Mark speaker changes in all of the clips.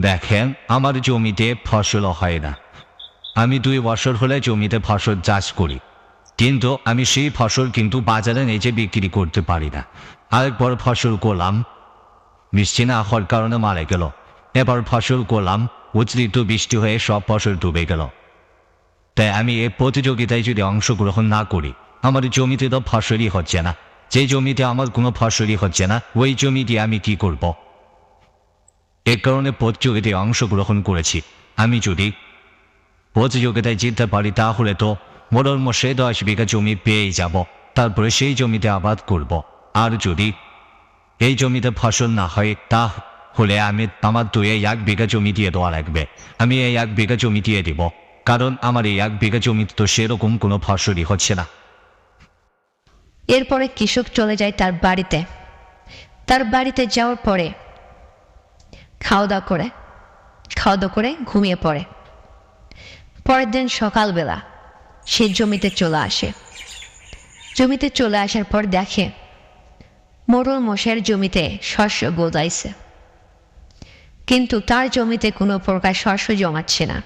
Speaker 1: দেখেন, আমার জমিতে ফসল হয় না। আমি দুই বছর হলে জমিতে ফসল চাষ করি। কিন্তু আমি সেই ফসল কিন্তু বাজারে নিজে বিক্রি করতে পারি না। আরেকবার ফসল করলাম, বৃষ্টি না হওয়ার কারণে মারা গেল। এবার ফসল করলাম অতিরিক্ত বৃষ্টি হয়ে সব ফসল ডুবে গেল। তাই আমি এই প্রতিযোগিতায় যদি অংশগ্রহণ না করি, আমার জমিতে তো ফসলই হচ্ছে না। যে জমিতে আমার কোনো ফসলই হচ্ছে না, ওই জমিতে আমি কি করব? এ কারণে প্রতিযোগিতায় অংশগ্রহণ করেছি। আমি যদি প্রতিযোগিতায় জিততে পারি তাহলে তো মোটর মশাই দশ বিঘা জমি পেয়েই যাব, তারপরে সেই জমিতে আবাদ করব। আর যদি এই জমিতে ফসল না হয় তা হলে আমি আমার এই এক বিঘা জমি দিয়ে দেওয়া লাগবে। আমি এই এক বিঘা জমি দিয়ে দিব, কারণ আমার এই এক বিঘা জমিতে তো সেরকম কোনো ফসলই হচ্ছে না।
Speaker 2: এরপরে কৃষক চলে যায় তার বাড়িতে। তার বাড়িতে যাওয়ার পরে খাওয়া দাওয়া করে খাওয়া দাওয়া করে ঘুমিয়ে পড়ে। পরের দিন সকালবেলা সে জমিতে চলে আসে। জমিতে চলে আসার পর দেখে মোড়ল মশাইয়ের জমিতে শস্য গোদাইছে কিন্তু তার জমিতে কোনো প্রকার শস্য জমাচ্ছে না।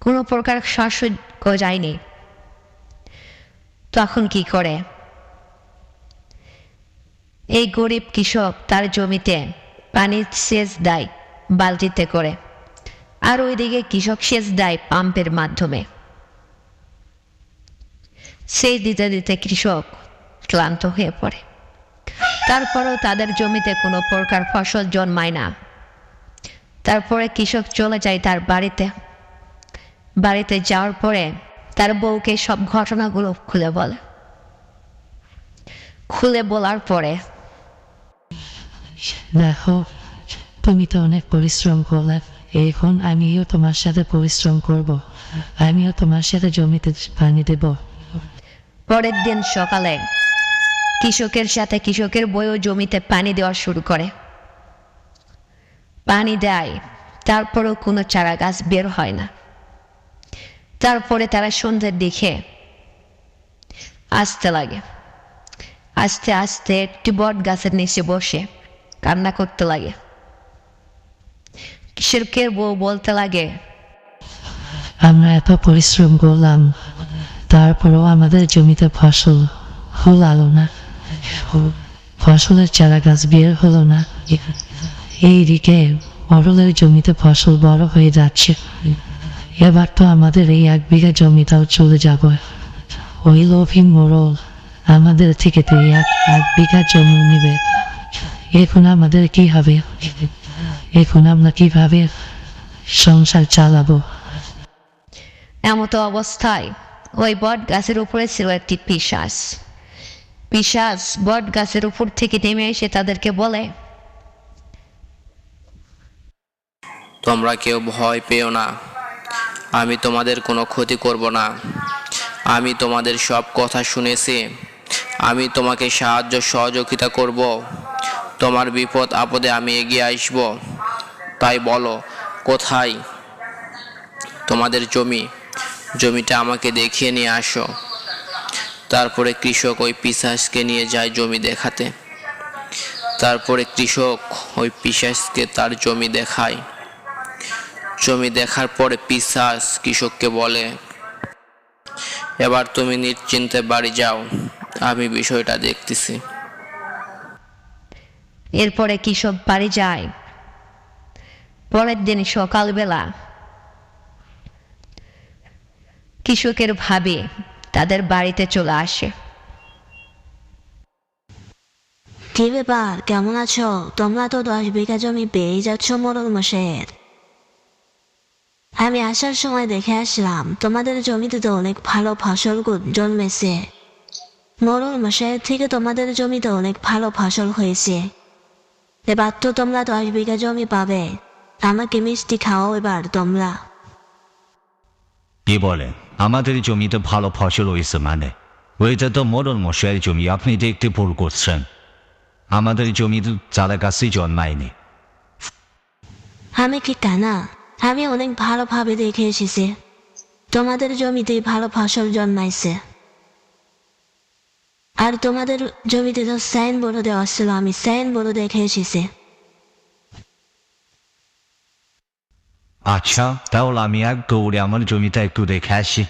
Speaker 2: কোনো প্রকার শস্য গজায়নি। তখন কি করে? এই গরিব কৃষক তার জমিতে পানির সেচ দেয় বালতিতে করে। আর ওইদিকে কৃষক সেচ দেয় পাম্পের মাধ্যমে। সেচ দিতে দিতে কৃষক ক্লান্ত হয়ে পড়ে। তারপরেও তাদের জমিতে কোনো প্রকার ফসল জন্মায় না। তারপরে কৃষক চলে যায় তার বাড়িতে। বাড়িতে যাওয়ার পরে তার বউকে সব ঘটনাগুলো খুলে বলে। খুলে বলার পরে
Speaker 3: দেখো তুমি তো অনেক পরিশ্রম করলে। এখন আমিও তোমার সাথে পরিশ্রম করব। আমিও তোমার সাথে জমিতে পানি দেব।
Speaker 2: পরের দিন সকালে কৃষকের সাথে কৃষকের বইও জমিতে পানি দেওয়া শুরু করে। পানি দেয়, তারপরেও কোনো চারা গাছ বের হয় না। তারপরে তারা সন্ধ্যের দিকে আসতে লাগে। আস্তে আস্তে একটি বট গাছের নিচে বসে। কান্না করতে লাগে। কৃষকের বউ বলতে লাগে?
Speaker 3: আমরা এত পরিশ্রম করলাম, তারপরেও আমাদের জমিতে ফসল হলো না। ফসলের চারা গাছ বের হলো না। এইদিকে অরলের জমিতে ফসল বড় হয়ে যাচ্ছে। এবার তো আমাদের এই এক বিঘা জমিটাও চলে যাবে। ওই লোভী মোড়ল আমাদের থেকে তো এক এক বিঘা জমি নেবে। এখন আমাদের কি হবে? এখন আমরা কীভাবে সংসার চালাবো?
Speaker 2: এমতো অবস্থায় ওই বট গাছের উপরে ছিল একটি পিশাচ। পিশাচ বট গাছের উপর থেকে নেমে এসে তাদেরকে বলে
Speaker 4: তোমরা কেউ ভয় পেও না। আমি তোমাদের কোনো ক্ষতি করব না। আমি তোমাদের সব কথা শুনেছি। আমি তোমাকে সাহায্য সহযোগিতা করব। তোমার বিপদ আপদে আমি এগিয়ে আসব। তাই বলো, কোথায় তোমাদের জমি? জমিটা আমাকে দেখিয়ে নিয়ে আসো। তারপরে কৃষক ওই পিসাসকে নিয়ে যায় জমি দেখাতে। তারপরে কৃষক ওই পিসাসকে তার জমি দেখায়। জমি দেখার পরে পিসাস কৃষককে বলে, এবার তুমি নিশ্চিন্তে বাড়ি যাও। আমি বিষয়টা দেখতেছি।
Speaker 2: এরপরে কৃষক বাড়ি যায়? পরের দিন সকালবেলা কৃষকের ভাবে তাদের বাড়িতে চলে আসে।
Speaker 5: কি ব্যাপার? কেমন আছো? তোমরা তো দশ বিঘা জমি পেয়ে যাচ্ছ মোরল মশের আমি আসার সময় দেখে আসলাম, তোমাদের জমিতে তো অনেক ভালো ফসল জন্মেছে। মোরল মশাইয়ের থেকে তোমাদের জমিতে অনেক ভালো ফসল হয়েছে। এবার তো তোমরা দশ বিঘা জমি পাবে আমাকে মিষ্টি খাও এবার তোমরা
Speaker 1: কি বলে আমাদের জমিতে ভালো ফসল হয়েছে মানে ওইটা তো মরণ মশাইয়ের জমি আপনি দেখতে ভুল করছেন আমাদের জমিতে চারা গাছই জন্মায়নি
Speaker 5: আমি কি কানা আমি অনেক ভালোভাবে দেখে এসেছি তোমাদের জমিতে ভালো ফসল জন্মাইছে আর তোমাদের জমিতে তো সাইন বলে দেওয়া আসছিল, আমি সাইন বলে দেখে এসেছি।
Speaker 1: আচ্ছা তাহলে আমি এক দৌড়ে আমার জমিটা একটু দেখে আসি।